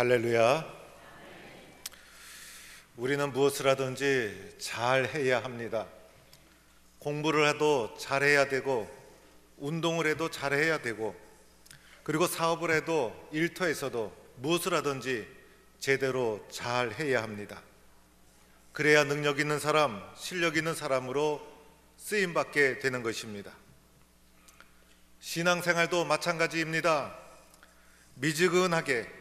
할렐루야. 우리는 무엇을 하든지 잘 해야 합니다. 공부를 해도 잘 해야 되고, 운동을 해도 잘 해야 되고, 그리고 사업을 해도 일터에서도 무엇을 하든지 제대로 잘 해야 합니다. 그래야 능력 있는 사람, 실력 있는 사람으로 쓰임 받게 되는 것입니다. 신앙생활도 마찬가지입니다. 미지근하게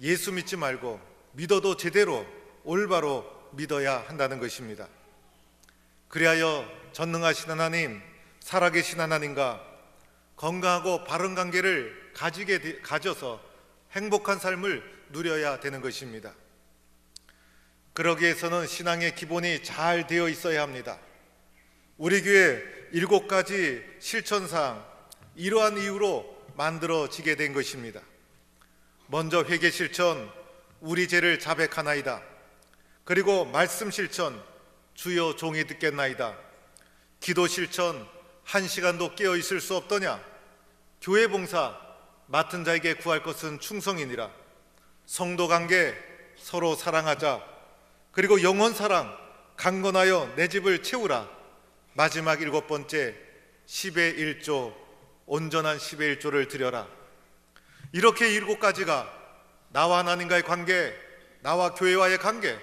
예수 믿지 말고 믿어도 제대로 올바로 믿어야 한다는 것입니다. 그리하여 전능하신 하나님, 살아계신 하나님과 건강하고 바른 관계를 가지게 되- 가져서 행복한 삶을 누려야 되는 것입니다. 그러기 위해서는 신앙의 기본이 잘 되어 있어야 합니다. 우리 교회 일곱 가지 실천상 이러한 이유로 만들어지게 된 것입니다. 먼저 회개 실천 우리 죄를 자백하나이다. 그리고 말씀 실천 주여 종이 듣겠나이다. 기도 실천 한 시간도 깨어 있을 수 없더냐. 교회 봉사 맡은 자에게 구할 것은 충성이니라. 성도 관계 서로 사랑하자. 그리고 영원 사랑 강건하여 내 집을 채우라. 마지막 일곱 번째 10의 1조 온전한 10의 1조를 드려라. 이렇게 일곱 가지가 나와 하나님과의 관계, 나와 교회와의 관계,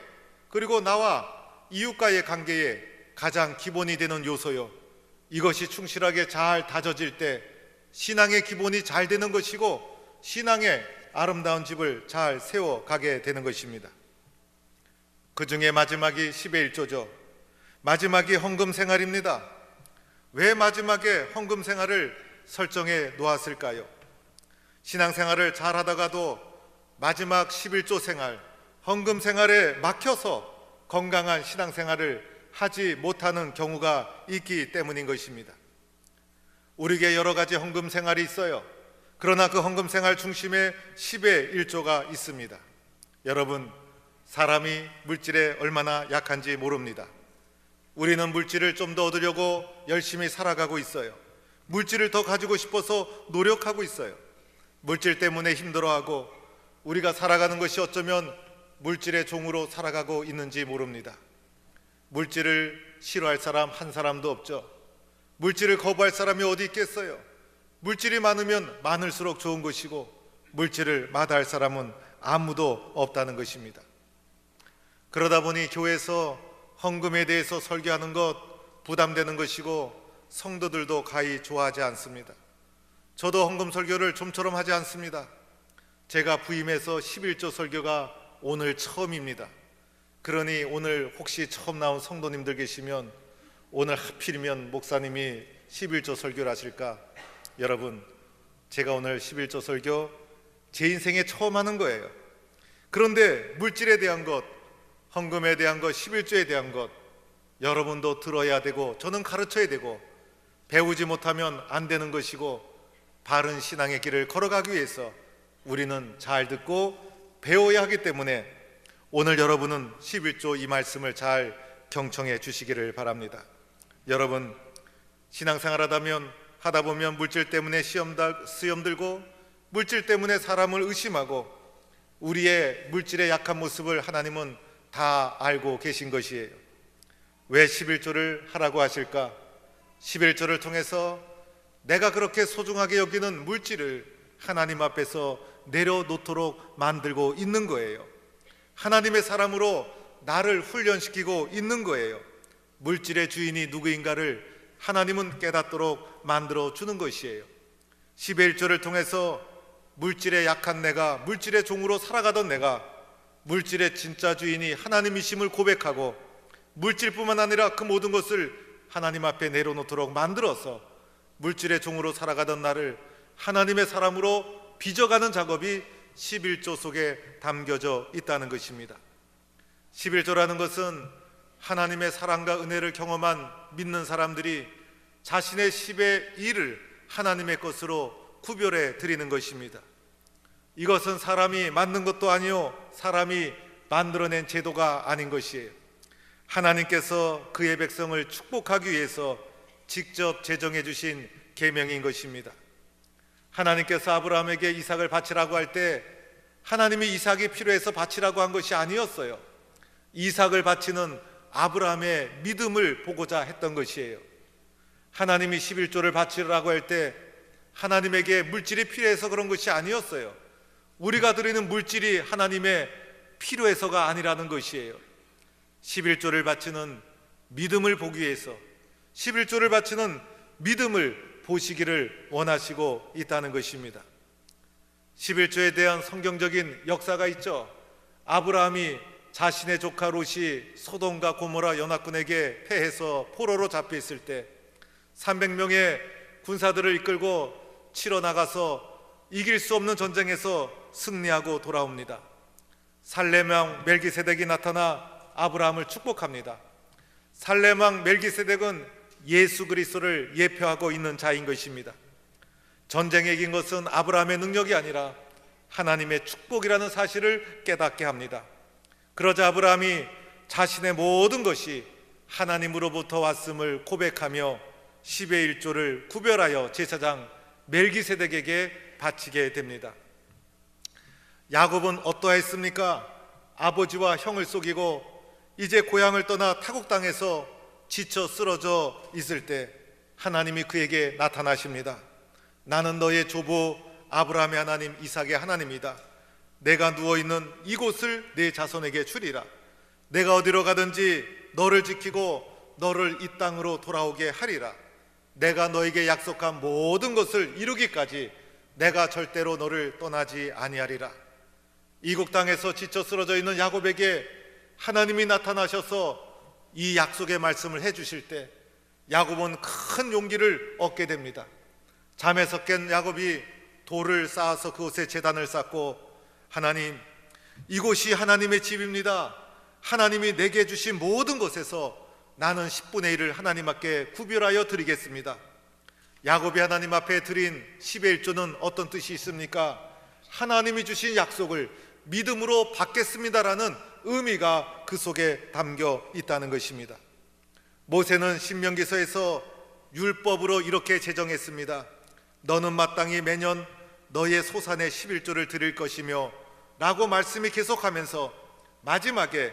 그리고 나와 이웃과의 관계에 가장 기본이 되는 요소요. 이것이 충실하게 잘 다져질 때 신앙의 기본이 잘 되는 것이고 신앙의 아름다운 집을 잘 세워 가게 되는 것입니다. 그 중에 마지막이 10의 1조죠. 마지막이 헌금 생활입니다. 왜 마지막에 헌금 생활을 설정해 놓았을까요? 신앙생활을 잘 하다가도 마지막 11조 생활, 헌금 생활에 막혀서 건강한 신앙생활을 하지 못하는 경우가 있기 때문인 것입니다. 우리에게 여러 가지 헌금 생활이 있어요. 그러나 그 헌금 생활 중심에 10의 1조가 있습니다. 여러분, 사람이 물질에 얼마나 약한지 모릅니다. 우리는 물질을 좀 더 얻으려고 열심히 살아가고 있어요. 물질을 더 가지고 싶어서 노력하고 있어요. 물질 때문에 힘들어하고 우리가 살아가는 것이 어쩌면 물질의 종으로 살아가고 있는지 모릅니다. 물질을 싫어할 사람 한 사람도 없죠. 물질을 거부할 사람이 어디 있겠어요? 물질이 많으면 많을수록 좋은 것이고 물질을 마다할 사람은 아무도 없다는 것입니다. 그러다 보니 교회에서 헌금에 대해서 설교하는 것 부담되는 것이고 성도들도 가히 좋아하지 않습니다. 저도 헌금 설교를 좀처럼 하지 않습니다. 제가 부임해서 11조 설교가 오늘 처음입니다. 그러니 오늘 혹시 처음 나온 성도님들 계시면 오늘 하필이면 목사님이 11조 설교를 하실까? 여러분, 제가 오늘 11조 설교 제 인생에 처음 하는 거예요. 그런데 물질에 대한 것, 헌금에 대한 것, 11조에 대한 것 여러분도 들어야 되고 저는 가르쳐야 되고 배우지 못하면 안 되는 것이고 바른 신앙의 길을 걸어가기 위해서 우리는 잘 듣고 배워야 하기 때문에 오늘 여러분은 11조 이 말씀을 잘 경청해 주시기를 바랍니다. 여러분 신앙생활 하다면 하다 보면 물질 때문에 시험 들고 물질 때문에 사람을 의심하고 우리의 물질의 약한 모습을 하나님은 다 알고 계신 것이에요. 왜 11조를 하라고 하실까? 11조를 통해서 내가 그렇게 소중하게 여기는 물질을 하나님 앞에서 내려놓도록 만들고 있는 거예요. 하나님의 사람으로 나를 훈련시키고 있는 거예요. 물질의 주인이 누구인가를 하나님은 깨닫도록 만들어 주는 것이에요. 11조를 통해서 물질에 약한 내가 물질의 종으로 살아가던 내가 물질의 진짜 주인이 하나님이심을 고백하고 물질뿐만 아니라 그 모든 것을 하나님 앞에 내려놓도록 만들어서 물질의 종으로 살아가던 나를 하나님의 사람으로 빚어가는 작업이 11조 속에 담겨져 있다는 것입니다. 11조라는 것은 하나님의 사랑과 은혜를 경험한 믿는 사람들이 자신의 10의 1을 하나님의 것으로 구별해 드리는 것입니다. 이것은 사람이 만든 것도 아니요 사람이 만들어낸 제도가 아닌 것이에요. 하나님께서 그의 백성을 축복하기 위해서 직접 제정해 주신 계명인 것입니다. 하나님께서 아브라함에게 이삭을 바치라고 할 때 하나님이 이삭이 필요해서 바치라고 한 것이 아니었어요. 이삭을 바치는 아브라함의 믿음을 보고자 했던 것이에요. 하나님이 11조를 바치라고 할 때 하나님에게 물질이 필요해서 그런 것이 아니었어요. 우리가 드리는 물질이 하나님의 필요해서가 아니라는 것이에요. 11조를 바치는 믿음을 보기 위해서 11조를 바치는 믿음을 보시기를 원하시고 있다는 것입니다. 11조에 대한 성경적인 역사가 있죠. 아브라함이 자신의 조카 롯이 소돔과 고모라 연합군에게 패해서 포로로 잡혀 있을 때 300명의 군사들을 이끌고 치러 나가서 이길 수 없는 전쟁에서 승리하고 돌아옵니다. 살레망 멜기세덱이 나타나 아브라함을 축복합니다. 살레망 멜기세덱은 예수 그리스도를 예표하고 있는 자인 것입니다. 전쟁에 이긴 것은 아브라함의 능력이 아니라 하나님의 축복이라는 사실을 깨닫게 합니다. 그러자 아브라함이 자신의 모든 것이 하나님으로부터 왔음을 고백하며 10의 1조를 구별하여 제사장 멜기세덱에게 바치게 됩니다. 야곱은 어떠했습니까? 아버지와 형을 속이고 이제 고향을 떠나 타국 땅에서 지쳐 쓰러져 있을 때 하나님이 그에게 나타나십니다. 나는 너의 조부 아브라함의 하나님 이삭의 하나님이다. 내가 누워 있는 이곳을 내 자손에게 주리라. 내가 어디로 가든지 너를 지키고 너를 이 땅으로 돌아오게 하리라. 내가 너에게 약속한 모든 것을 이루기까지 내가 절대로 너를 떠나지 아니하리라. 이국 땅에서 지쳐 쓰러져 있는 야곱에게 하나님이 나타나셔서 이 약속의 말씀을 해 주실 때 야곱은 큰 용기를 얻게 됩니다. 잠에서 깬 야곱이 돌을 쌓아서 그곳에 제단을 쌓고 하나님 이곳이 하나님의 집입니다. 하나님이 내게 주신 모든 것에서 나는 10분의 1을 하나님 앞에 구별하여 드리겠습니다. 야곱이 하나님 앞에 드린 10의 1조는 어떤 뜻이 있습니까? 하나님이 주신 약속을 믿음으로 받겠습니다라는 의미가 그 속에 담겨 있다는 것입니다. 모세는 신명기서에서 율법으로 이렇게 제정했습니다. 너는 마땅히 매년 너의 소산의 11조를 드릴 것이며 라고 말씀이 계속하면서 마지막에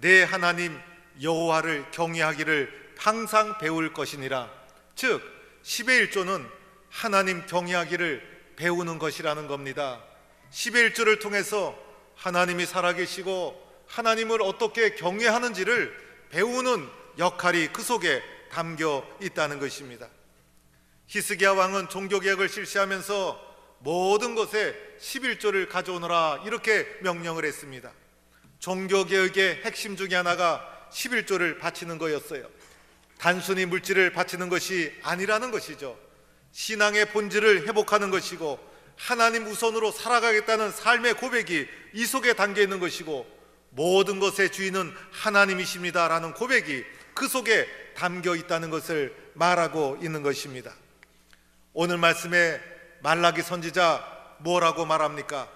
내 하나님 여호와를 경외하기를 항상 배울 것이니라. 즉 10의 1조는 하나님 경외하기를 배우는 것이라는 겁니다. 10의 1조를 통해서 하나님이 살아계시고 하나님을 어떻게 경외하는지를 배우는 역할이 그 속에 담겨 있다는 것입니다. 히스기야 왕은 종교 개혁을 실시하면서 모든 것에 11조를 가져오너라 이렇게 명령을 했습니다. 종교 개혁의 핵심 중에 하나가 11조를 바치는 거였어요. 단순히 물질을 바치는 것이 아니라는 것이죠. 신앙의 본질을 회복하는 것이고 하나님 우선으로 살아가겠다는 삶의 고백이 이 속에 담겨 있는 것이고 모든 것의 주인은 하나님이십니다라는 고백이 그 속에 담겨 있다는 것을 말하고 있는 것입니다. 오늘 말씀에 말라기 선지자 뭐라고 말합니까?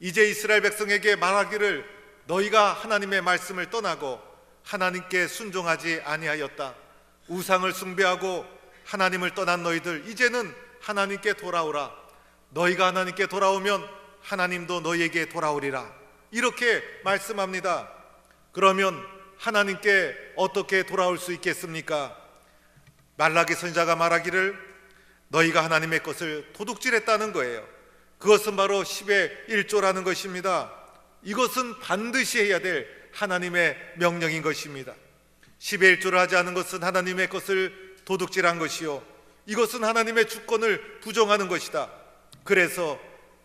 이제 이스라엘 백성에게 말하기를 너희가 하나님의 말씀을 떠나고 하나님께 순종하지 아니하였다. 우상을 숭배하고 하나님을 떠난 너희들 이제는 하나님께 돌아오라. 너희가 하나님께 돌아오면 하나님도 너희에게 돌아오리라. 이렇게 말씀합니다. 그러면 하나님께 어떻게 돌아올 수 있겠습니까? 말라기 선자가 말하기를 너희가 하나님의 것을 도둑질했다는 거예요. 그것은 바로 10의 1조라는 것입니다. 이것은 반드시 해야 될 하나님의 명령인 것입니다. 10의 1조를 하지 않은 것은 하나님의 것을 도둑질한 것이요. 이것은 하나님의 주권을 부정하는 것이다. 그래서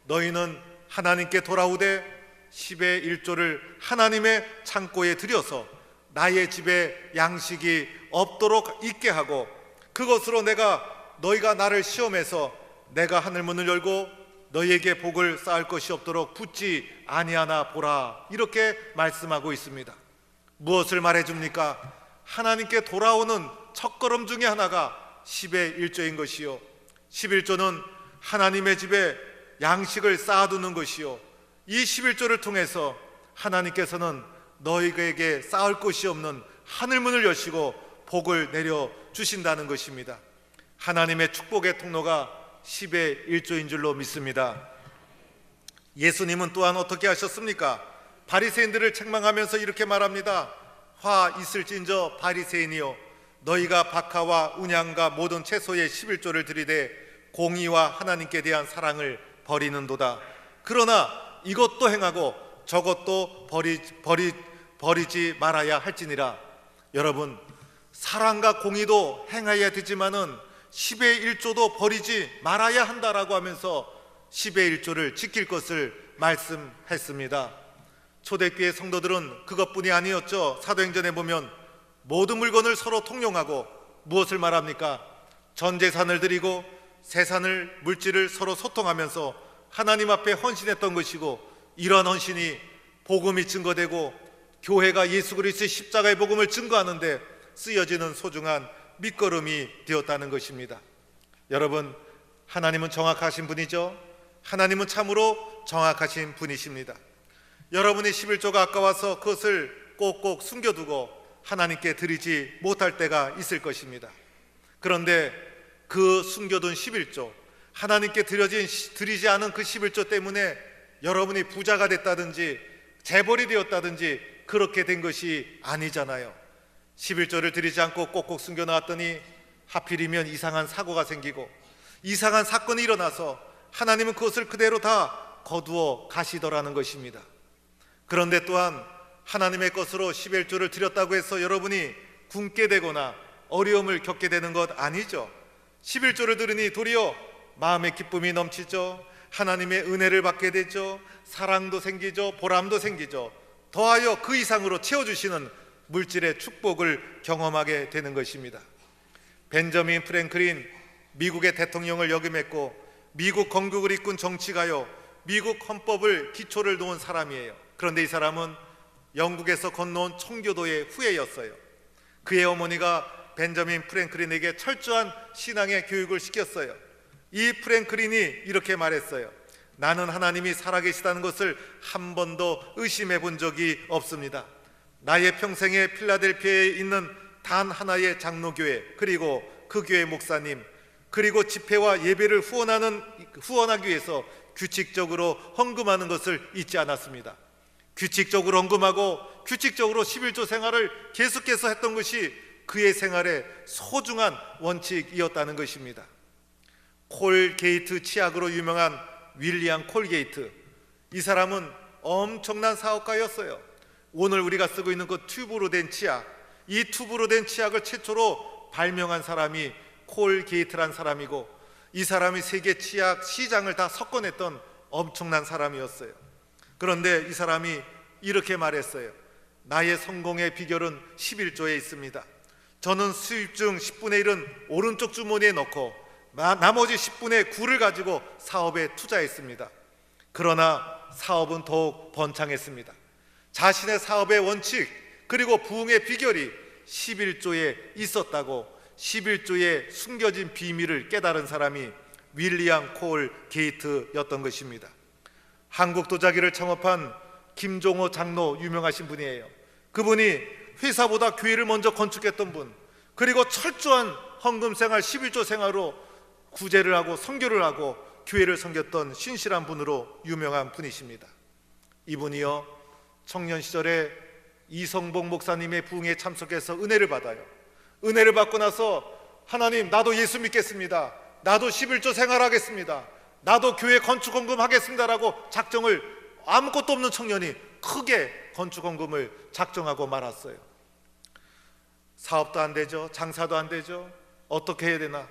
너희는 하나님께 돌아오되 10의 1조를 하나님의 창고에 들여서 나의 집에 양식이 없도록 있게 하고 그것으로 내가 너희가 나를 시험해서 내가 하늘 문을 열고 너희에게 복을 쌓을 것이 없도록 붙지 아니하나 보라 이렇게 말씀하고 있습니다. 무엇을 말해 줍니까? 하나님께 돌아오는 첫걸음 중에 하나가 10의 1조인 것이요 11조는 하나님의 집에 양식을 쌓아두는 것이요 이 11조를 통해서 하나님께서는 너희에게 쌓을 곳이 없는 하늘문을 여시고 복을 내려 주신다는 것입니다. 하나님의 축복의 통로가 10의 1조인 줄로 믿습니다. 예수님은 또한 어떻게 하셨습니까? 바리새인들을 책망하면서 이렇게 말합니다. 화 있을진저 바리새인이요 너희가 박하와 운양과 모든 채소의 11조를 들이되 공의와 하나님께 대한 사랑을 버리는도다. 그러나 이것도 행하고 저것도 버리, 버리, 버리지 말아야 할지니라. 여러분 사랑과 공의도 행해야 되지만은 10의 1조도 버리지 말아야 한다라고 하면서 10의 1조를 지킬 것을 말씀했습니다. 초대교회 성도들은 그것뿐이 아니었죠. 사도행전에 보면 모든 물건을 서로 통용하고 무엇을 말합니까? 전 재산을 드리고 세산을 물질을 서로 소통하면서 하나님 앞에 헌신했던 것이고 이러한 헌신이 복음이 증거되고 교회가 예수 그리스도의 십자가의 복음을 증거하는데 쓰여지는 소중한 밑거름이 되었다는 것입니다. 여러분, 하나님은 정확하신 분이죠. 하나님은 참으로 정확하신 분이십니다. 여러분이 11조가 아까워서 그것을 꼭꼭 숨겨두고 하나님께 드리지 못할 때가 있을 것입니다. 그런데 그 숨겨둔 11조, 하나님께 드려진 드리지 않은 그 11조 때문에 여러분이 부자가 됐다든지 재벌이 되었다든지 그렇게 된 것이 아니잖아요. 11조를 드리지 않고 꼭꼭 숨겨 놨더니 하필이면 이상한 사고가 생기고 이상한 사건이 일어나서 하나님은 그것을 그대로 다 거두어 가시더라는 것입니다. 그런데 또한 하나님의 것으로 11조를 드렸다고 해서 여러분이 굶게 되거나 어려움을 겪게 되는 것 아니죠. 11조를 들으니 도리어 마음의 기쁨이 넘치죠. 하나님의 은혜를 받게 되죠. 사랑도 생기죠. 보람도 생기죠. 더하여 그 이상으로 채워주시는 물질의 축복을 경험하게 되는 것입니다. 벤저민 프랭클린 미국의 대통령을 역임했고 미국 건국을 이끈 정치가요. 미국 헌법을 기초를 놓은 사람이에요. 그런데 이 사람은 영국에서 건너온 청교도의 후예였어요. 그의 어머니가 벤저민 프랭클린에게 철저한 신앙의 교육을 시켰어요. 이 프랭클린이 이렇게 말했어요. 나는 하나님이 살아계시다는 것을 한 번도 의심해 본 적이 없습니다. 나의 평생에 필라델피아에 있는 단 하나의 장로교회 그리고 그 교회 목사님 그리고 집회와 예배를 후원하는 후원하기 위해서 규칙적으로 헌금하는 것을 잊지 않았습니다. 규칙적으로 헌금하고 규칙적으로 11조 생활을 계속해서 했던 것이 그의 생활의 소중한 원칙이었다는 것입니다. 콜 게이트 치약으로 유명한 윌리엄 콜 게이트. 이 사람은 엄청난 사업가였어요. 오늘 우리가 쓰고 있는 그 튜브로 된 치약, 이 튜브로 된 치약을 최초로 발명한 사람이 콜 게이트란 사람이고 이 사람이 세계 치약 시장을 다 석권했던 엄청난 사람이었어요. 그런데 이 사람이 이렇게 말했어요. 나의 성공의 비결은 11조에 있습니다. 저는 수입 중 10분의 1은 오른쪽 주머니에 넣고 나머지 10분의 9를 가지고 사업에 투자했습니다. 그러나 사업은 더욱 번창했습니다. 자신의 사업의 원칙 그리고 부흥의 비결이 11조에 있었다고 11조에 숨겨진 비밀을 깨달은 사람이 윌리엄 콜 게이트였던 것입니다. 한국 도자기를 창업한 김종호 장로 유명하신 분이에요. 그분이 회사보다 교회를 먼저 건축했던 분, 그리고 철저한 헌금 생활 11조 생활로 구제를 하고 선교를 하고 교회를 섬겼던 신실한 분으로 유명한 분이십니다. 이분이요 청년 시절에 이성봉 목사님의 부흥에 참석해서 은혜를 받아요. 은혜를 받고 나서 하나님 나도 예수 믿겠습니다. 나도 11조 생활하겠습니다. 나도 교회 건축 헌금 하겠습니다라고 작정을 아무것도 없는 청년이 크게 건축 헌금을 작정하고 말았어요. 사업도 안 되죠. 장사도 안 되죠. 어떻게 해야 되나?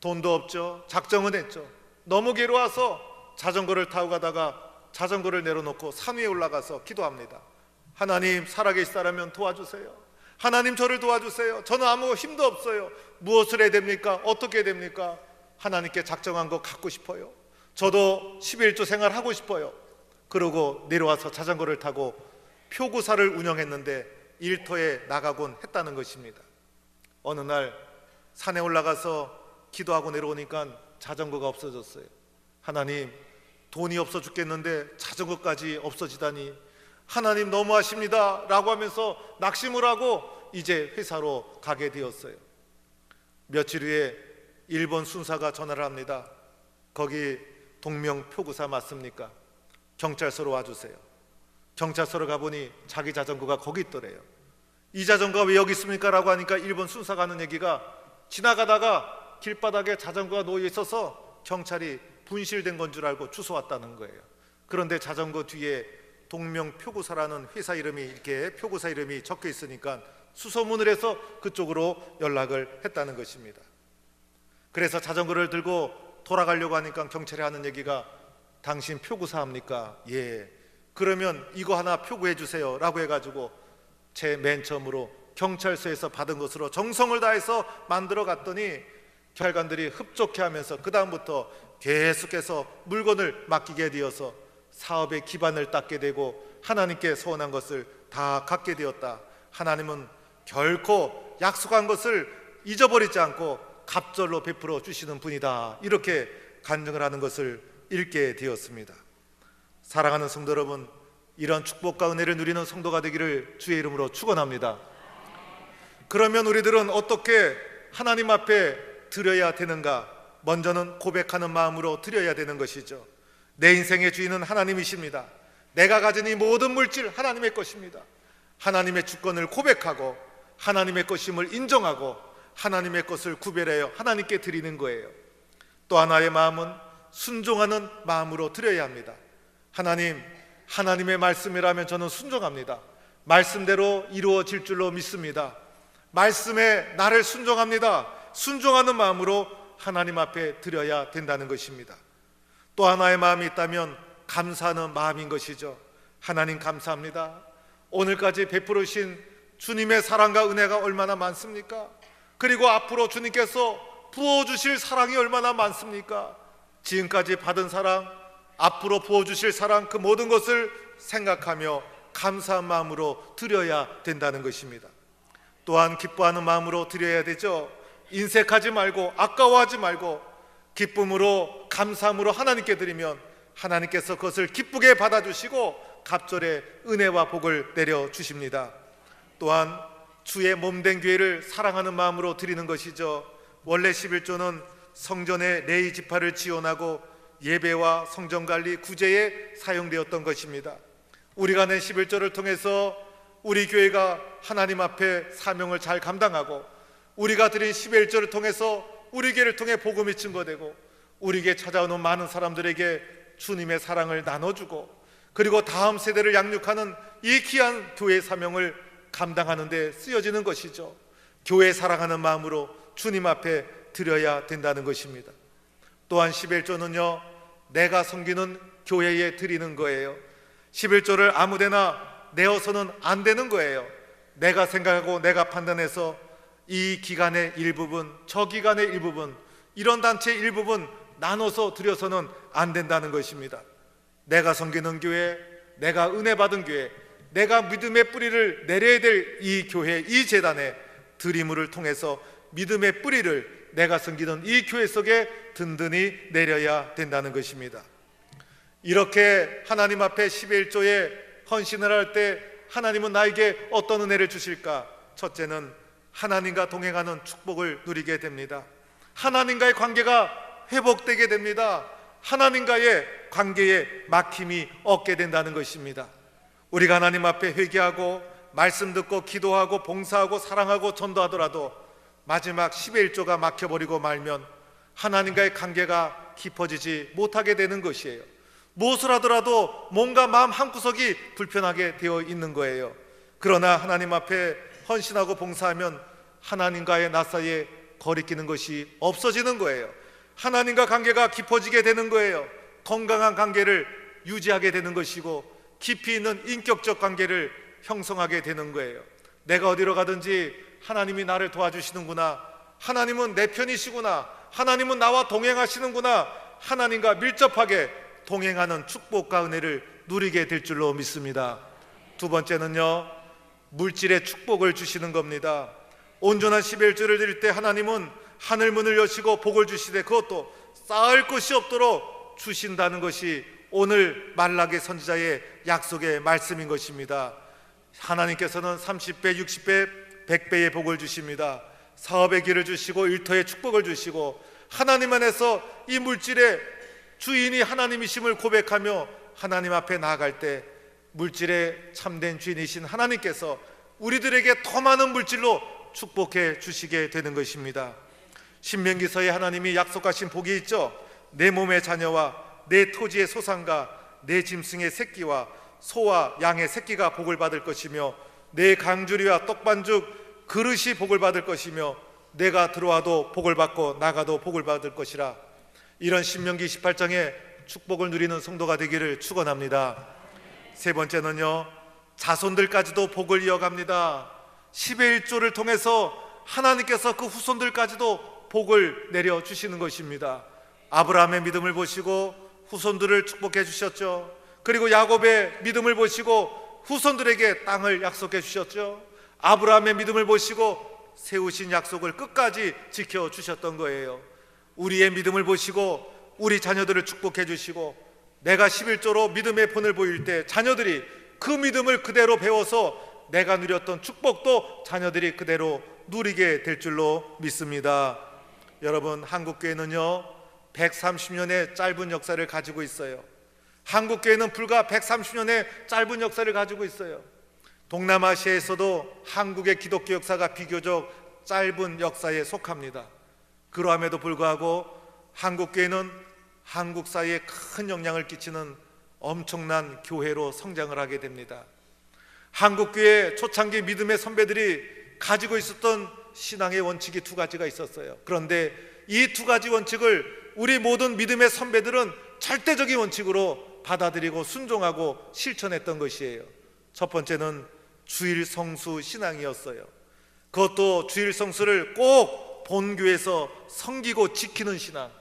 돈도 없죠. 작정은 했죠. 너무 괴로워서 자전거를 타고 가다가 자전거를 내려놓고 산 위에 올라가서 기도합니다. 하나님 살아계시다라면 도와주세요. 하나님 저를 도와주세요. 저는 아무 힘도 없어요. 무엇을 해야 됩니까? 어떻게 해야 됩니까? 하나님께 작정한 거 갖고 싶어요. 저도 11조 생활하고 싶어요. 그러고 내려와서 자전거를 타고 표구사를 운영했는데 일터에 나가곤 했다는 것입니다. 어느 날 산에 올라가서 기도하고 내려오니까 자전거가 없어졌어요. 하나님, 돈이 없어 죽겠는데 자전거까지 없어지다니 하나님 너무하십니다. 라고 하면서 낙심을 하고 이제 회사로 가게 되었어요. 며칠 후에 일본 순사가 전화를 합니다. 거기 동명 표구사 맞습니까? 경찰서로 와주세요. 경찰서로 가보니 자기 자전거가 거기 있더래요. 이 자전거가 왜 여기 있습니까? 라고 하니까 일본 순사가 하는 얘기가 지나가다가 길바닥에 자전거가 놓여 있어서 경찰이 분실된 건 줄 알고 주워왔다는 거예요. 그런데 자전거 뒤에 동명 표구사라는 회사 이름이 이렇게 표구사 이름이 적혀 있으니까 수소문을 해서 그쪽으로 연락을 했다는 것입니다. 그래서 자전거를 들고 돌아가려고 하니까 경찰이 하는 얘기가 당신 표구사 합니까? 예. 그러면 이거 하나 표구해 주세요. 라고 해가지고 제 맨 처음으로 경찰서에서 받은 것으로 정성을 다해서 만들어 갔더니 결관들이 흡족해 하면서 그다음부터 계속해서 물건을 맡기게 되어서 사업의 기반을 닦게 되고 하나님께 소원한 것을 다 갖게 되었다. 하나님은 결코 약속한 것을 잊어버리지 않고 갑절로 베풀어 주시는 분이다. 이렇게 간증을 하는 것을 읽게 되었습니다. 사랑하는 성도 여러분, 이런 축복과 은혜를 누리는 성도가 되기를 주의 이름으로 축원합니다. 그러면 우리들은 어떻게 하나님 앞에 드려야 되는가? 먼저는 고백하는 마음으로 드려야 되는 것이죠. 내 인생의 주인은 하나님이십니다. 내가 가진 이 모든 물질 하나님의 것입니다. 하나님의 주권을 고백하고 하나님의 것임을 인정하고 하나님의 것을 구별하여 하나님께 드리는 거예요. 또 하나의 마음은 순종하는 마음으로 드려야 합니다. 하나님, 하나님의 말씀이라면 저는 순종합니다. 말씀대로 이루어질 줄로 믿습니다. 말씀에 나를 순종합니다. 순종하는 마음으로 하나님 앞에 드려야 된다는 것입니다. 또 하나의 마음이 있다면 감사하는 마음인 것이죠. 하나님 감사합니다. 오늘까지 베풀으신 주님의 사랑과 은혜가 얼마나 많습니까? 그리고 앞으로 주님께서 부어주실 사랑이 얼마나 많습니까? 지금까지 받은 사랑, 앞으로 부어주실 사랑 그 모든 것을 생각하며 감사한 마음으로 드려야 된다는 것입니다. 또한 기뻐하는 마음으로 드려야 되죠. 인색하지 말고 아까워하지 말고 기쁨으로 감사함으로 하나님께 드리면 하나님께서 그것을 기쁘게 받아주시고 갑절의 은혜와 복을 내려 주십니다. 또한 주의 몸된 교회를 사랑하는 마음으로 드리는 것이죠. 원래 11조는 성전의 레이 지파를 지원하고 예배와 성전 관리 구제에 사용되었던 것입니다. 우리가 낸 11조를 통해서 우리 교회가 하나님 앞에 사명을 잘 감당하고 우리가 드린 11조를 통해서 우리 교회를 통해 복음이 증거되고 우리에게 찾아오는 많은 사람들에게 주님의 사랑을 나눠주고 그리고 다음 세대를 양육하는 이 귀한 교회 사명을 감당하는 데 쓰여지는 것이죠. 교회 사랑하는 마음으로 주님 앞에 드려야 된다는 것입니다. 또한 11조는요. 내가 섬기는 교회에 드리는 거예요. 11조를 아무데나 내어서는 안 되는 거예요. 내가 생각하고 내가 판단해서 이 기간의 일부분, 저 기간의 일부분, 이런 단체의 일부분 나눠서 드려서는 안 된다는 것입니다. 내가 섬기는 교회, 내가 은혜 받은 교회, 내가 믿음의 뿌리를 내려야 될 이 교회, 이 재단에 드림을 통해서 믿음의 뿌리를 내가 섬기는 이 교회 속에 든든히 내려야 된다는 것입니다. 이렇게 하나님 앞에 11조에 헌신을 할 때 하나님은 나에게 어떤 은혜를 주실까? 첫째는 하나님과 동행하는 축복을 누리게 됩니다. 하나님과의 관계가 회복되게 됩니다. 하나님과의 관계에 막힘이 없게 된다는 것입니다. 우리가 하나님 앞에 회개하고 말씀 듣고 기도하고 봉사하고 사랑하고 전도하더라도 마지막 11조가 막혀버리고 말면 하나님과의 관계가 깊어지지 못하게 되는 것이에요. 무엇을 하더라도 뭔가 마음 한구석이 불편하게 되어 있는 거예요. 그러나 하나님 앞에 헌신하고 봉사하면 하나님과의 나 사이에 거리끼는 것이 없어지는 거예요. 하나님과 관계가 깊어지게 되는 거예요. 건강한 관계를 유지하게 되는 것이고 깊이 있는 인격적 관계를 형성하게 되는 거예요. 내가 어디로 가든지 하나님이 나를 도와주시는구나. 하나님은 내 편이시구나. 하나님은 나와 동행하시는구나. 하나님과 밀접하게 동행하는 축복과 은혜를 누리게 될 줄로 믿습니다. 두 번째는요, 물질의 축복을 주시는 겁니다. 온전한 11조를 드릴 때 하나님은 하늘 문을 여시고 복을 주시되 그것도 쌓을 것이 없도록 주신다는 것이 오늘 말라기 선지자의 약속의 말씀인 것입니다. 하나님께서는 30배, 60배, 100배의 복을 주십니다. 사업의 길을 주시고 일터의 축복을 주시고 하나님 안에서 이 물질의 주인이 하나님이심을 고백하며 하나님 앞에 나아갈 때 물질의 참된 주인이신 하나님께서 우리들에게 더 많은 물질로 축복해 주시게 되는 것입니다. 신명기서에 하나님이 약속하신 복이 있죠. 내 몸의 자녀와 내 토지의 소산과 내 짐승의 새끼와 소와 양의 새끼가 복을 받을 것이며 내 강주리와 떡반죽 그릇이 복을 받을 것이며 내가 들어와도 복을 받고 나가도 복을 받을 것이라. 이런 신명기 18장에 축복을 누리는 성도가 되기를 축원합니다. 세 번째는요. 자손들까지도 복을 이어갑니다. 10의 1조를 통해서 하나님께서 그 후손들까지도 복을 내려 주시는 것입니다. 아브라함의 믿음을 보시고 후손들을 축복해 주셨죠. 그리고 야곱의 믿음을 보시고 후손들에게 땅을 약속해 주셨죠. 아브라함의 믿음을 보시고 세우신 약속을 끝까지 지켜 주셨던 거예요. 우리의 믿음을 보시고 우리 자녀들을 축복해 주시고 내가 11조로 믿음의 본을 보일 때 자녀들이 그 믿음을 그대로 배워서 내가 누렸던 축복도 자녀들이 그대로 누리게 될 줄로 믿습니다. 여러분 한국교회는요 130년의 짧은 역사를 가지고 있어요. 한국교회는 불과 130년의 짧은 역사를 가지고 있어요. 동남아시아에서도 한국의 기독교 역사가 비교적 짧은 역사에 속합니다. 그러함에도 불구하고 한국교회는 한국 사회에 큰 영향을 끼치는 엄청난 교회로 성장을 하게 됩니다. 한국 교회 초창기 믿음의 선배들이 가지고 있었던 신앙의 원칙이 두 가지가 있었어요. 그런데 이 두 가지 원칙을 우리 모든 믿음의 선배들은 절대적인 원칙으로 받아들이고 순종하고 실천했던 것이에요. 첫 번째는 주일 성수 신앙이었어요. 그것도 주일 성수를 꼭 본교에서 섬기고 지키는 신앙.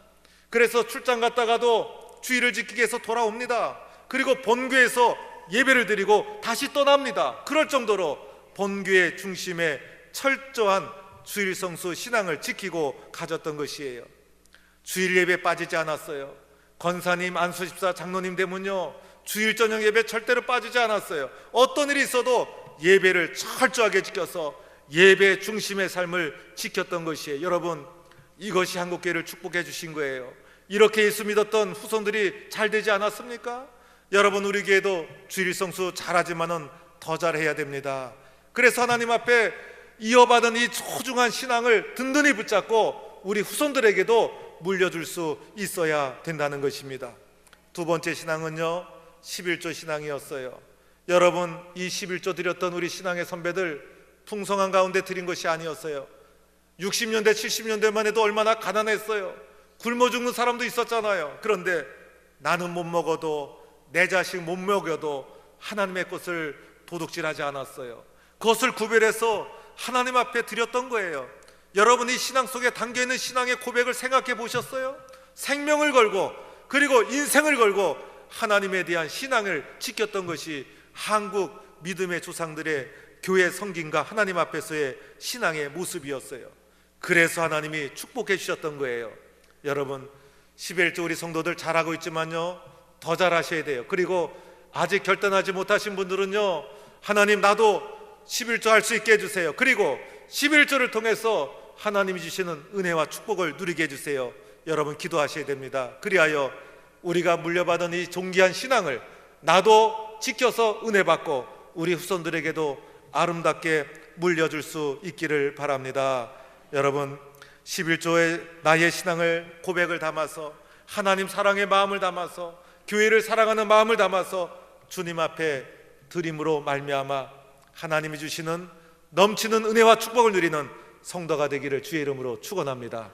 그래서 출장 갔다가도 주일을 지키기 위해서 돌아옵니다. 그리고 본교에서 예배를 드리고 다시 떠납니다. 그럴 정도로 본교의 중심에 철저한 주일 성수 신앙을 지키고 가졌던 것이에요. 주일 예배 빠지지 않았어요. 권사님, 안수집사, 장로님 되면요. 주일 저녁 예배 절대로 빠지지 않았어요. 어떤 일이 있어도 예배를 철저하게 지켜서 예배 중심의 삶을 지켰던 것이에요. 여러분, 이것이 한국교회를 축복해 주신 거예요. 이렇게 예수 믿었던 후손들이 잘 되지 않았습니까? 여러분 우리 교회도 주일 성수 잘하지만은 더 잘해야 됩니다. 그래서 하나님 앞에 이어받은 이 소중한 신앙을 든든히 붙잡고 우리 후손들에게도 물려줄 수 있어야 된다는 것입니다. 두 번째 신앙은요, 11조 신앙이었어요. 여러분, 이 11조 드렸던 우리 신앙의 선배들 풍성한 가운데 드린 것이 아니었어요. 60년대, 70년대만 해도 얼마나 가난했어요. 굶어 죽는 사람도 있었잖아요. 그런데 나는 못 먹어도 내 자식 못 먹여도 하나님의 것을 도둑질하지 않았어요. 그것을 구별해서 하나님 앞에 드렸던 거예요. 여러분이 신앙 속에 담겨 있는 신앙의 고백을 생각해 보셨어요? 생명을 걸고 그리고 인생을 걸고 하나님에 대한 신앙을 지켰던 것이 한국 믿음의 조상들의 교회 성김과 하나님 앞에서의 신앙의 모습이었어요. 그래서 하나님이 축복해 주셨던 거예요. 여러분 11조 우리 성도들 잘하고 있지만요 더 잘하셔야 돼요. 그리고 아직 결단하지 못하신 분들은요 하나님 나도 11조 할 수 있게 해주세요. 그리고 11조를 통해서 하나님이 주시는 은혜와 축복을 누리게 해주세요. 여러분 기도하셔야 됩니다. 그리하여 우리가 물려받은 이 존귀한 신앙을 나도 지켜서 은혜 받고 우리 후손들에게도 아름답게 물려줄 수 있기를 바랍니다. 여러분 11조의 나의 신앙을 고백을 담아서 하나님 사랑의 마음을 담아서 교회를 사랑하는 마음을 담아서 주님 앞에 드림으로 말미암아 하나님이 주시는 넘치는 은혜와 축복을 누리는 성도가 되기를 주의 이름으로 축원합니다.